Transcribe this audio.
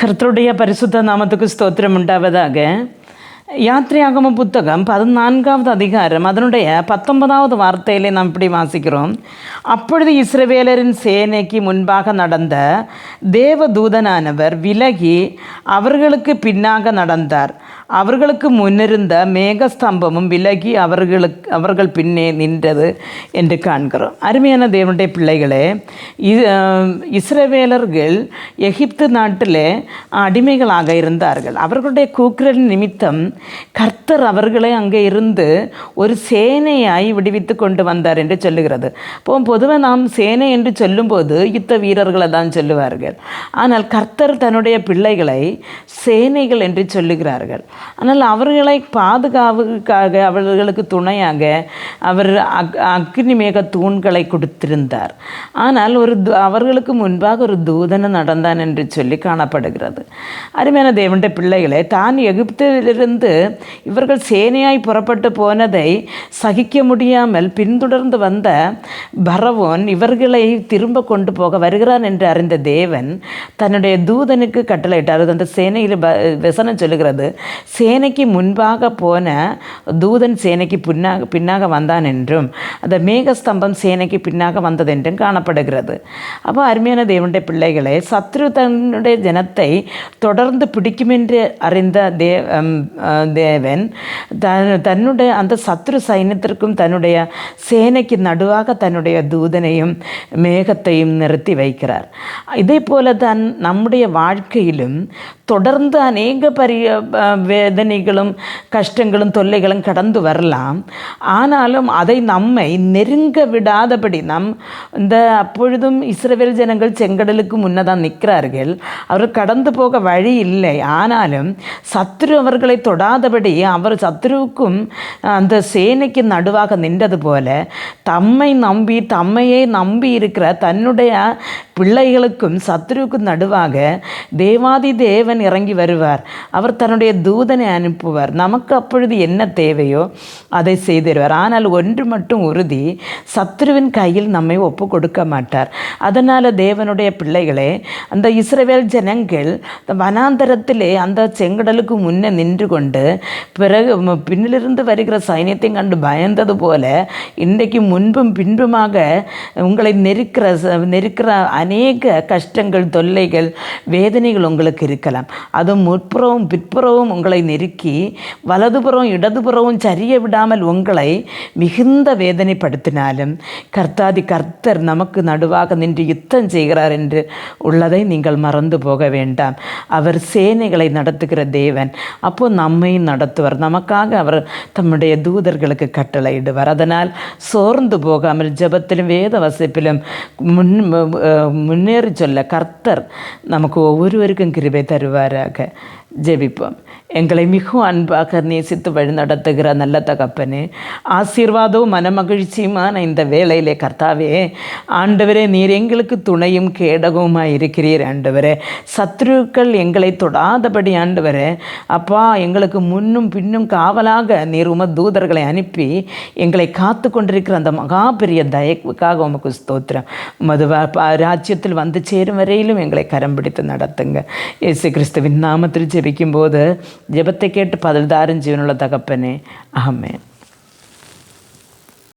கர்த்தருடைய பரிசுத்த நாமத்துக்கு ஸ்தோத்திரம் உண்டாவதாக. யாத்திரையாகம புத்தகம் பதினான்காவது அதிகாரம் அதனுடைய பத்தொன்பதாவது வார்த்தையிலே நாம் இப்படி வாசிக்கிறோம். அப்பொழுது இஸ்ரவேலரின் சேனைக்கு முன்பாக நடந்த தேவதூதனானவர் விலகி அவர்களுக்கு பின்னாக நடந்தார். அவர்களுக்கு முன்னிருந்த மேகஸ்தம்பமும் விலகி அவர்களுக்கு அவர்கள் பின்னே நின்றது என்று காண்கிறோம். அருமையான தேவனுடைய பிள்ளைகளே இஸ்ரவேலர்கள் எகிப்து நாட்டிலே அடிமைகளாக இருந்தார்கள். அவர்களுடைய கூக்குரல் நிமித்தம் கர்த்தர் அவர்களை அங்கே இருந்து ஒரு சேனையாய் விடுவித்து கொண்டு வந்தார் என்று சொல்லுகிறது. இப்போ பொதுவாக நாம் சேனை என்று சொல்லும்போது யுத்த வீரர்களை தான் சொல்லுவார்கள். ஆனால் கர்த்தர் தன்னுடைய பிள்ளைகளை சேனைகள் என்று சொல்லுகிறார்கள். ஆனால் அவர்களை பாதுகாவுக்காக அவர்களுக்கு துணையாக அவர் அக் அக்னி மேக தூண்களை கொடுத்திருந்தார். ஆனால் ஒரு அவர்களுக்கு முன்பாக ஒரு தூதனை நடந்தான் என்று சொல்லி காணப்படுகிறது. அருமையான தேவனுடைய பிள்ளைகளே தான் எகிப்திலிருந்து இவர்கள் சேனையாய் புறப்பட்டு போனதை சகிக்க முடியாமல் பின்தொடர்ந்து வந்த பரவோன் இவர்களை திரும்ப கொண்டு போக வருகிறான் என்று அறிந்த தேவன் தன்னுடைய தூதனுக்கு கட்டளையிட்டார். அந்த சேனையில் வசனம் சொல்லுகிறது. சேனைக்கு முன்பாக போன தூதன் சேனைக்கு பின்னாக பின்னாக வந்தான் என்றும் அந்த மேகஸ்தம்பம் சேனைக்கு பின்னாக வந்தது என்றும் காணப்படுகிறது. அப்போ அருமையான தேவனுடைய பிள்ளைகளை சத்ரு தன்னுடைய ஜனத்தை தொடர்ந்து பிடிக்குமென்று அறிந்த தே தேவன் தன் தன்னுடைய அந்த சத்ரு சைன்யத்திற்கும் தன்னுடைய சேனைக்கு நடுவாக தன்னுடைய தூதனையும் மேகத்தையும் நிறுத்தி வைக்கிறார். இதே போல தான் நம்முடைய வாழ்க்கையிலும் தொடர்ந்து அநேக பரிய வேதனைகளும் கஷ்டங்களும் தொல்லைகளும் கடந்து வரலாம் ஆனாலும் அதை நம்மை நெருங்க விடாதபடி நம் இந்த அப்பொழுதும் இஸ்ரவேல் ஜனங்கள் செங்கடலுக்கு முன்னதான் நிற்கிறார்கள் அவர் கடந்து போக வழி இல்லை ஆனாலும் சத்ரு அவர்களை தொடாதபடி அவர் சத்ருவுக்கும் அந்த சேனைக்கு நடுவாக நின்றது போல தம்மை நம்பி தம்மையே நம்பி இருக்கிற தன்னுடைய பிள்ளைகளுக்கும் சத்ருவுக்கும் நடுவாக தேவாதி தேவன் இறங்கி வருவார். அவர் தன்னுடைய தூதனை அனுப்புவார். நமக்கு அப்பொழுது என்ன தேவையோ அதை செய்திருவார். ஆனால் ஒன்று மட்டும் உறுதி சத்ருவின் கையில் நம்மை ஒப்பு கொடுக்க மாட்டார். அதனால் தேவனுடைய பிள்ளைகளே அந்த இஸ்ரவேல் ஜனங்கள் வனாந்தரத்திலே அந்த செங்கடலுக்கு முன்னே நின்று கொண்டு பிறகு பின்னிலிருந்து வருகிற சைன்யத்தையும் கண்டு பயந்தது போல இன்றைக்கு முன்பும் பின்புமாக உங்களை நெருக்கிற நெருக்கிற அநேக கஷ்டங்கள் தொல்லைகள் வேதனைகள் உங்களுக்கு இருக்கலாம். அதுவும் முற்புறவும் பிற்புறவும் உங்களை நெருக்கி வலதுபுறம் இடதுபுறவும் சரிய விடாமல் உங்களை மிகுந்த வேதனைப்படுத்தினாலும் கர்த்தாதி கர்த்தர் நமக்கு நடுவாக நின்று யுத்தம் செய்கிறார் என்று உள்ளதை நீங்கள் மறந்து போக வேண்டாம். அவர் சேனைகளை நடத்துகிற தேவன். அப்போ நம்மையும் நடத்துவார். நமக்காக அவர் தம்முடைய தூதர்களுக்கு கட்டளையிடுவார். அதனால் சோர்ந்து போகாமல் ஜபத்திலும் வேத வசிப்பிலும் முன் முன்னேறி சொல்ல கர்த்தர் நமக்கு ஒவ்வொருவருக்கும் கிருபை தருவார். தருவாராக ஜெபிப்போம். எங்களை மிகவும் அன்பாக நேசித்து வழிநடத்துகிற நல்ல தகப்பனே ஆசீர்வாதവും மனமகிழ்ச்சியுமான இந்த வேலையிலே கர்த்தாவே ஆண்டவரே நீர் எங்களுக்கு துணையும் கேடகவுமாக இருக்கிறீர் ஆண்டவரே. சத்ருக்கள் எங்களை தொடாதபடி ஆண்டவரே அப்பா எங்களுக்கு முன்னும் பின்னும் காவலாக நீர் உம தூதர்களை அனுப்பி எங்களை காத்து கொண்டிருக்கிற அந்த மகா பெரிய தயக்காக உமக்கு ஸ்தோத்திரம். மது ராஜ்யத்தில் வந்து சேரும் வரையிலும் எங்களை கரம் பிடித்து நடத்துங்க. இயேசு கிறிஸ்துவின் நாமத்தில் ஜெபி സ്തുതിക്കുമ്പോൾ ജപത്തെ കേട്ട് പതിൽധാരം ജീവനുള്ള തകപ്പനെ. അഹമ്മേ